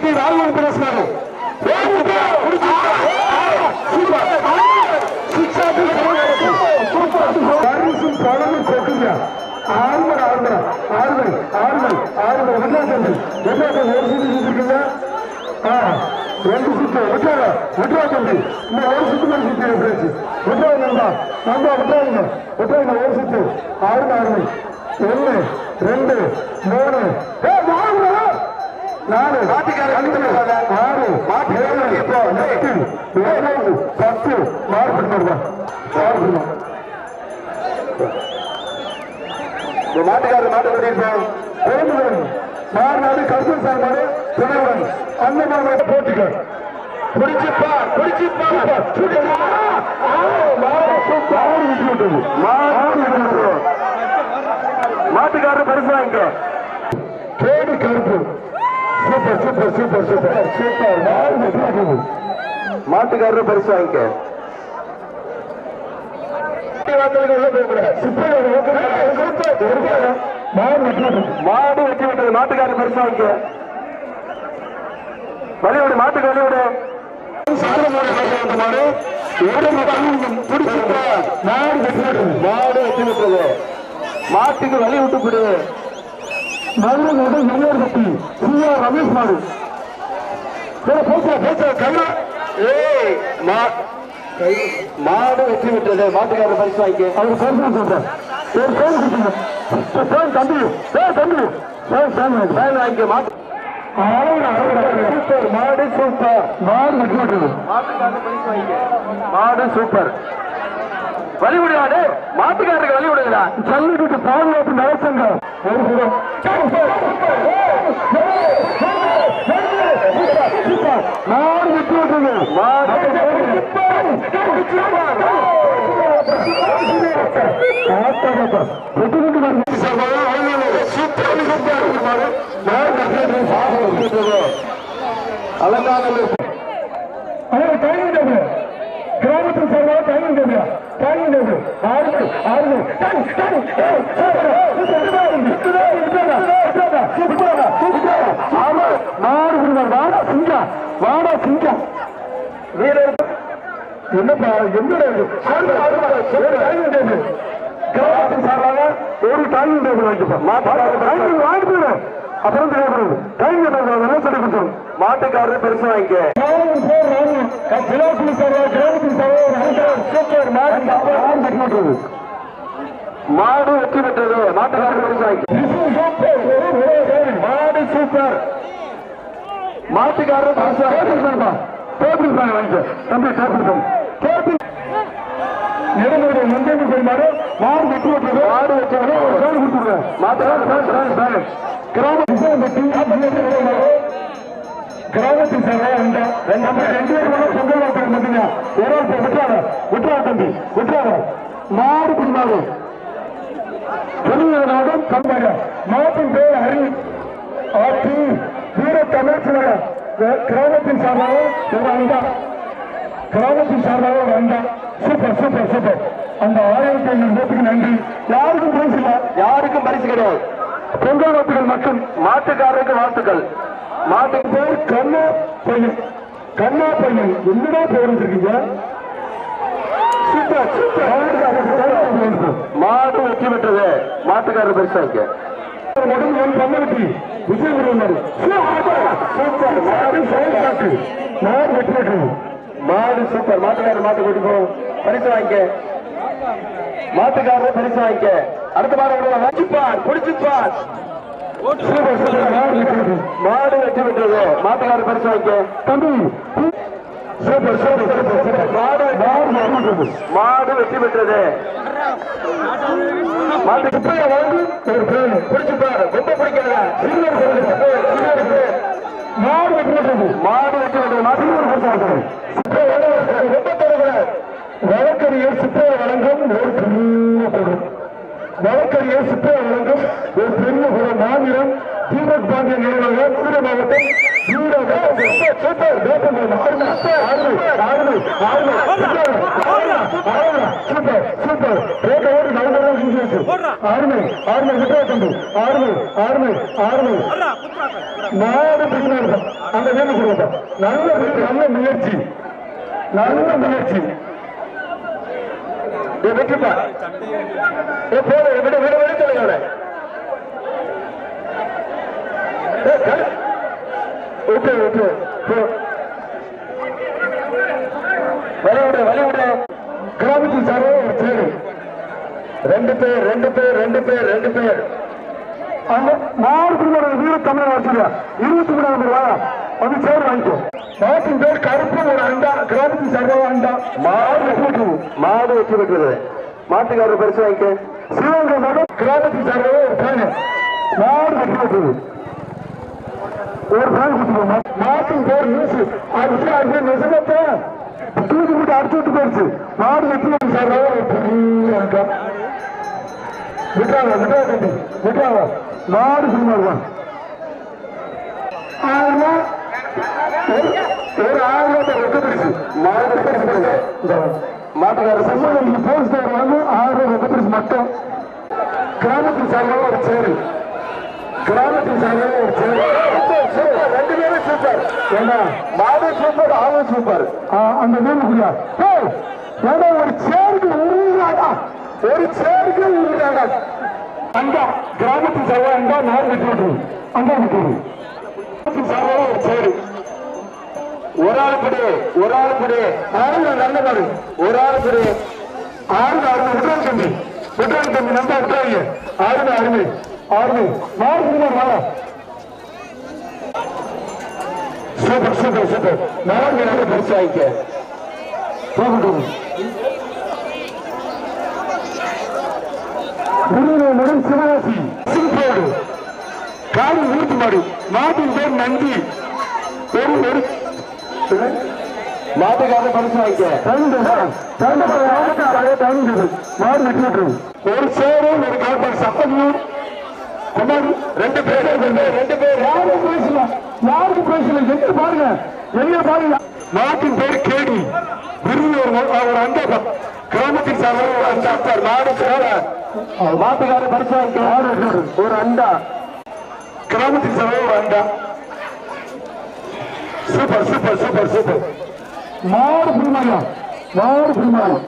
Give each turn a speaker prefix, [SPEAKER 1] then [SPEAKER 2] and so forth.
[SPEAKER 1] பட்டி ராகுல் பேசினாரு பணமும் கொட்டுங்க ஆறுமர் ஆறுமர் ஆறுமர் ஆறுமர் ஆறுமர் விஜயாசந்தி விஜயாசந்தி ஒரு சுத்தி சுத்திருக்கீங்க ரெண்டு சுத்து விட்டாங்க விட்டாசந்தி இந்த ஒரு சுத்து மாதிரி சுத்தி பேச்சு விட்டாங்க நண்பா நண்பா விட்டாங்க ஒரு சுத்து ஆறுமர் ஆறுமர் ஒன்று ரெண்டு மூணு. ஏ நாலு ஆறு ஏழு ஏழு பத்து மாறுபடுமா மாட்டுக்காரர் மாட்டு கொண்டிருப்போம் பெருமுடன் மாநாடு கருத்தன் சார்பாடு துணையுடன் அந்த மாதிரி போட்டுக்க பிடிச்சிப்பா பிடிச்சிப்பா மாட்டுக்காரர் பரிசு வாங்கிக்க கேடு கருப்பு super super super super super மாடு மாட்டுக்காரர் பரிசு வாங்கிக்க மாடு வெட்டி விட்டது மாட்டுக்காரர் பரிசு வாங்கிக்க வழியோடு மாட்டுக்கு வழியோடு மாடு வெட்டி விட்டது. மாட்டுக்கு வழி விட்டு விடு மதுரை மன்னர் பட்டி சிஆ ரமேஷ் மாடு. மாடு வெற்றி விட்டது. மாட்டுக்காரர் பரிசு வாங்கி அவர் பேசணும் சொல்றேன் ஒரு பேர் பேர் தம்பி. பேர் தம்பி. பேர் பேர் பேர் வாங்கி மாட்டு மாடு சூப்பர். மாடு வெற்றி விட்டது. மாட்டுக்காரர் பரிசு வாங்கி மாடு சூப்பர். வழி விடுவாடு மாட்டுக்காரருக்கு வழி விடுங்களா ஜல்லிக்கட்டு பாதுகாப்பு நலசங்க ஒரு மாடு விட்டு விட்டது கிராமத்தில் சார்பாக டைமிங் டேபிள் டைமிங் டேபிள் ஆறு ஆறு என்னப்பா என்னடா டேபிள் சார்பாக ஒரு டைமிங் டேபிள் வாங்கிப்பா. டைமிங் வாங்கிட்டு போயிடு அப்புறம் தேவைப்படுது டைம் என்ன சொல்லி கொடுத்தோம்? மாட்டுக்காரர் பெருசு வாங்கிக்க. மாடு வெற்றி பெற்றது. மாட்டுக்காரர் பெருசு வாங்கிக்க. மாடு சூப்பர். மாட்டுக்காரர் டேபிள் ஃபேன் வாங்கிக்க. தம்பி டேபிள் ஃபேன் டேபிள் நெடுமுறை மந்தேமி பெருமாறு. மாடு வெற்றி பெற்றது மாடு வெற்றி ஒரு ஃபேன் கொடுத்துருங்க. மாட்டுக்காரர் கிராம கிராமத்தின் சேவை உண்டு நம்ம ரெண்டு பேரும் சொந்த வார்த்தை பார்த்தீங்க ஒரு ஒருத்தர் விட்டுறாங்க விட்டுறா தம்பி விட்டுறாங்க மாடு பின்னாடு திருநாடும் கம்பக மாட்டின் பேர் ஹரி ஆட்சி வீர தமிழ்ச்சிலக கிராமத்தின் சார்பாக ஒரு கிராமத்தின் சார்பாக அண்டா சூப்பர் சூப்பர் சூப்பர். அந்த ஆயிரத்தி ஐநூறு பேருக்கு நன்றி. யாருக்கும் பரிசு இல்லை. யாருக்கும் பரிசு கிடையாது. பொங்கல் வாழ்த்துக்கள் மற்றும் மாட்டுக்காரருக்கு வாழ்த்துக்கள். மாட்டுக்கு பேர் கண்ணா பையன். கண்ணா பையன். என்னடா பேர் வச்சிருக்கீங்க? Super super. மாடு வெற்றி பெற்றது. மாட்டுக்காரர் பரிசு வைக்க பன்னெண்டு விஜயகுரு சூப்பர் மாடு செயல்பாட்டு மாடு வெற்றி பெற்றது மாடு சூப்பர் மாட்டுக்காரர் மாட்டு கூட்டி பரிசு வாங்கிக்க. மாட்டுக்காரர் பரிசு வாங்கிக்க. அடுத்த மாடு வச்சுப்பார் பிடிச்சுப்பார் சூப்பர் மாடு வெற்றி பெற்றது. மாடு மாட்டுக்காரர் பரிசு வாங்கிக்க. தம்பி சூப்பர் சூப்பர் சூப்பர் மாடு மாடு மாடு வெற்றி பெற்றது. மாட்டு குப்பையை வாங்கி ஒரு ரொம்ப பிடிக்காத. மாடு வெற்றி பெற்றது. மாடு வெற்றி பெற்றது. மாட்டு வழக்கறிஞர் சித்திரை வழங்கும் ஒரு பெரிய படம் வழக்கறிஞர் சித்திரை வழங்கும் ஒரு பெரிய படம் மாநிலம் தீபக் பாண்டிய நினைவாக மதுரை மாவட்டம் ஆறுமை ஆறுமை ஆறுமை ஆறுமை ஆறுமை மாடு பிடிக்கிறார்கள் அந்த வேலை கொடுங்க நல்ல நல்ல முயற்சி. நல்ல முயற்சி. ஏய், வெற்றிப்பா ஏ போத விட விட விட விட்டு விட்டு போ. வழி விடு வழி விடு. சாரோ ஒரு சேரு. ரெண்டு பேர் ரெண்டு பேர் ரெண்டு பேர் ரெண்டு பேர். நாலு குடும்ப வீர தமிழர் வச்சுருவா இருபத்தி மூணாவது ரூபா வந்து சேர் வாங்கிக்கோ. நாட்டின் பேர் கருப்பு ஒரு அண்டா கிராமத்தின் சர்வ அண்டா. மாடு மாடு வச்சு வைக்கிறது மாட்டுக்காரர் பரிசு வாங்கிக்க. சிவகங்கை மாடு கிராமத்தின் சர்வ ஒரு பேனு மாடு வச்சு வைக்கிறது ஒரு ஃபேன் கொடுத்துருவோம் மாட்டின் பேர் நியூஸ் அது அது நிஜமத்தை தூக்கி விட்டு அடிச்சு விட்டு போயிடுச்சு. மாடு வெற்றி வைக்கும் சர்வ ஒரு பெரிய அண்டா. விட்டாவா விட்டாவா தம்பி? விட்டாங்க மாடு சினிமாடுவான் ஆயிரம் ரூபாய் ஒரு- ஒரு ஆயிரம் ரூபாய் நான் பரிசு இந்த மாட்டுக்கார சம்பளம் போலீஸ் வாங்க ஆயிரம் மட்டும் கிராமத்தில் சார்பாக ஒரு சேரு கிராமத்தில் சார்பாக ஒரு சேரு ரெண்டு பேரும் சூப்பர் ஏன்னா மாடு சூப்பர் ஆளும் சூப்பர் அந்த வீட்டுக்குள்ளா ஏன்னா ஒரு சேருக்கு உருவாடா ஒரு சேருக்கு உருவாடா அங்க கிராமத்தில் சார்பாக அங்க நான் விட்டு விட்டுரு அங்க விட்டுரு கிராமத்தில் சார்பாக ஒரு சேரு ஒரு ஆள் படி ஒரு ஆள் படி. ஆறு நல்ல பாரு ஒரு ஆள் படி. ஆறு ஆறு விட்டுறாங்க தம்பி. விட்டுறாங்க தம்பி நம்ப விட்டுறாங்க ஆறு அருமை ஆறு மாறு குடும்பம் வாழ சூப்பர் சூப்பர் சூப்பர். நாலு நல்ல பரிசு ஆயிக்க போகட்டும். குருவினுடன் சிவகாசி சிங்கோடு காடு ஊர்த்து மாடு. மாட்டின் பேர் நந்தி. ஒரு ஒரு மாட்டுக்காக பரிசு வாங்கிக்க. ஒரு சேரு ஒரு சப்பனியூர் குமார் ரெண்டு பேர். ரெண்டு பேர். யாருக்கு பேசல யாருக்கு பேசல எங்க பாருங்க. எங்க பாருங்க. நாட்டின் பேர் கேடி. விருது ஒரு ஒரு அண்டா கிராமத்தின் சார்பாக ஒரு அண்டா சார் மாடு சேர மாட்டுக்கார பரிசு ஒரு அண்டா. கிராமத்தின் சார்பாக ஒரு அண்டா. Super super super super. மாடு புரிமாயா மாடு புரிமாயா